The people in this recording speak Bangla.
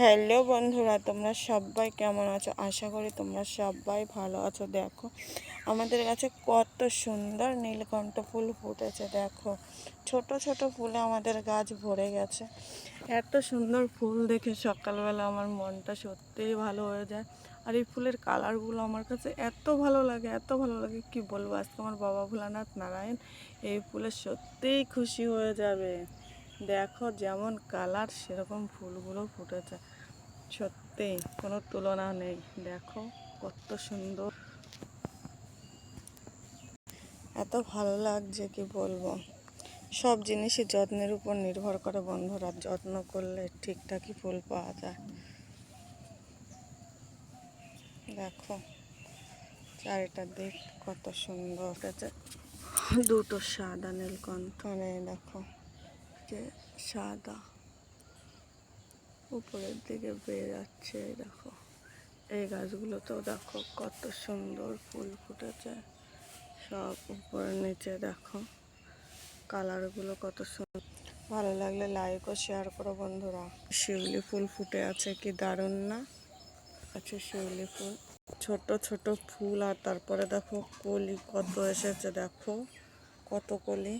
হ্যালো বন্ধুরা, তোমরা সবাই কেমন আছো? আশা করি তোমরা সবাই ভালো আছো। দেখো, আমাদের কাছে কত সুন্দর নীলকণ্ঠ ফুল ফুটেছে, দেখো। ছোট ছোট ফুলে আমাদের গাছ ভরে গেছে। এত সুন্দর ফুল দেখে সকালবেলা আমার মনটা সত্যিই ভালো হয়ে যায়। আর এই ফুলের কালারগুলো আমার কাছে এত ভালো লাগে, এত ভালো লাগে, কি বলব? আজকে আমার বাবা ভোলানাথ নারায়ণ এই ফুলে সত্যিই খুশি হয়ে যাবে। দেখো যেমন কালার, সেরকম ফুলগুলো ফুটেছে। সত্যি, কোনো তুলনা নেই। দেখো কত সুন্দর। এত ভালো লাগছে কি বলব? সব জিনিসই যত্নের উপর নির্ভর করে বন্ধুরা। যত্ন করলে ঠিকঠাকই ফুল পাওয়া যায়। দেখো চারিটা দিক কত সুন্দর। দুটো সাদা নীলকণ্ঠ। দেখো। যে সাদা। উপরের দিকে এই দেখো। এই গাছগুলোতেও দেখো কত সুন্দর ফুল ফুটেছে। সব উপরে নিচে দেখো কালারগুলো কত সুন্দর ভালো লাগলে লাইক ও শেয়ার করো বন্ধুরা। শিউলি ফুল ফুটে আছে কি দারুণ না? আছে শিউলি ফুল। ছোট ছোট ফুল আর তারপরে দেখো কলি কত এসেছে, দেখো। কত কলি।